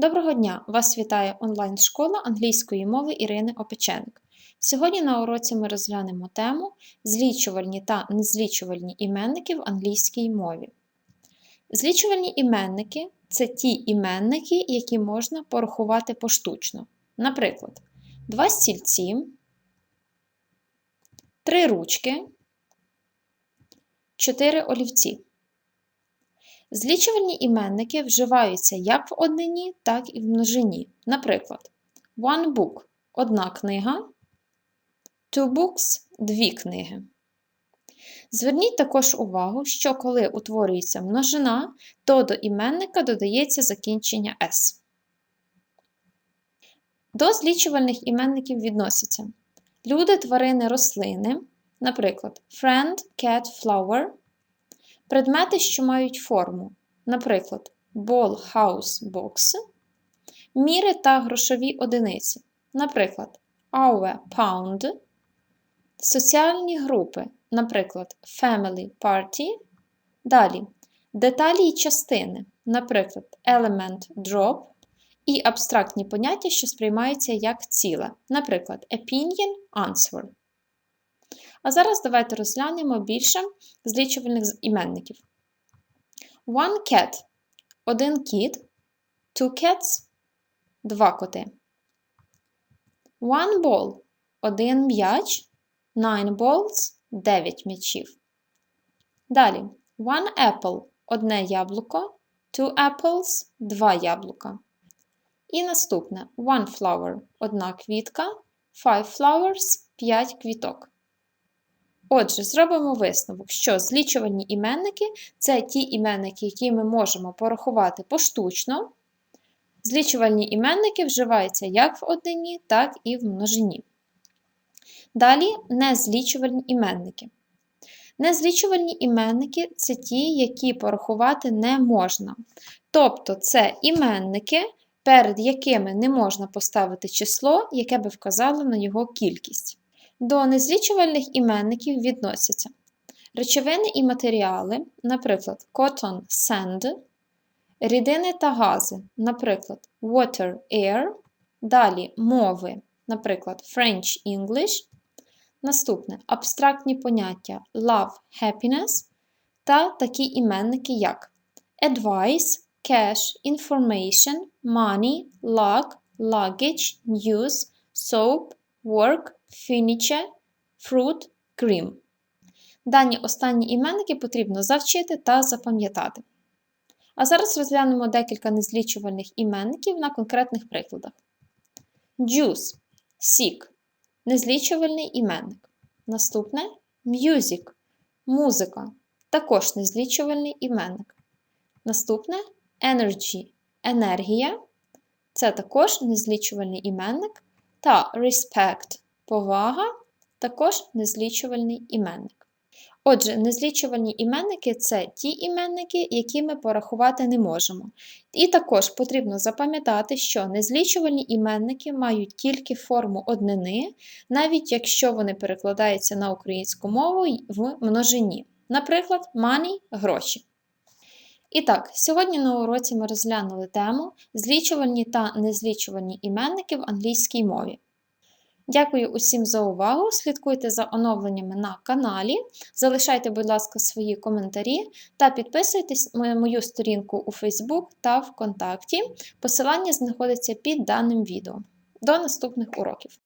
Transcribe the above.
Доброго дня! Вас вітає онлайн-школа англійської мови Ірини Опеченик. Сьогодні на уроці ми розглянемо тему злічувальні та незлічувальні іменники в англійській мові. Злічувальні іменники це ті іменники, які можна порахувати поштучно. Наприклад, два стільці, три ручки, чотири олівці. Злічувальні іменники вживаються як в однині, так і в множині. Наприклад, one book одна книга, two books дві книги. Зверніть також увагу, що коли утворюється множина, то до іменника додається закінчення S. До злічувальних іменників відносяться люди, тварини, рослини, наприклад, friend, cat, flower. Предмети, що мають форму, наприклад, ball, house, box, міри та грошові одиниці, наприклад, hour, pound, соціальні групи, наприклад, family, party, далі деталі і частини, наприклад, element, drop, і абстрактні поняття, що сприймаються як ціле, наприклад, opinion, answer. А зараз давайте розглянемо більше злічувальних іменників. One cat один кіт, two cats два коти. One ball один м'яч, nine balls дев'ять м'ячів. Далі one apple одне яблуко, two apples два яблука. І наступне one flower одна квітка, five flowers п'ять квіток. Отже, зробимо висновок, що злічувальні іменники це ті іменники, які ми можемо порахувати поштучно. Злічувальні іменники вживаються як в однині, так і в множині. Далі незлічувальні іменники. Незлічувальні іменники це ті, які порахувати не можна. Тобто це іменники, перед якими не можна поставити число, яке би вказало на його кількість. До незлічувальних іменників відносяться. Речовини і матеріали, наприклад, cotton, sand, рідини та гази, наприклад, water, air, далі мови, наприклад, French, English, наступне абстрактні поняття love, happiness та такі іменники, як advice, cash, information, money, luck, luggage, news, soap, work, furniture, fruit, cream. Дані останні іменники потрібно завчити та запам'ятати. А зараз розглянемо декілька незлічувальних іменників на конкретних прикладах. Juice сік незлічувальний іменник. Наступне music музика, також незлічувальний іменник. Наступне energy енергія. Це також незлічувальний іменник. Та respect повага також незлічувальний іменник. Отже, незлічувальні іменники це ті іменники, які ми порахувати не можемо. І також потрібно запам'ятати, що незлічувальні іменники мають тільки форму однини, навіть якщо вони перекладаються на українську мову в множині. Наприклад, money – гроші. І так, сьогодні на уроці ми розглянули тему злічувальні та незлічувальні іменники в англійській мові. Дякую усім за увагу. Слідкуйте за оновленнями на каналі. Залишайте, будь ласка, свої коментарі та підписуйтесь на мою сторінку у Facebook та ВКонтакті. Посилання знаходиться під даним відео. До наступних уроків!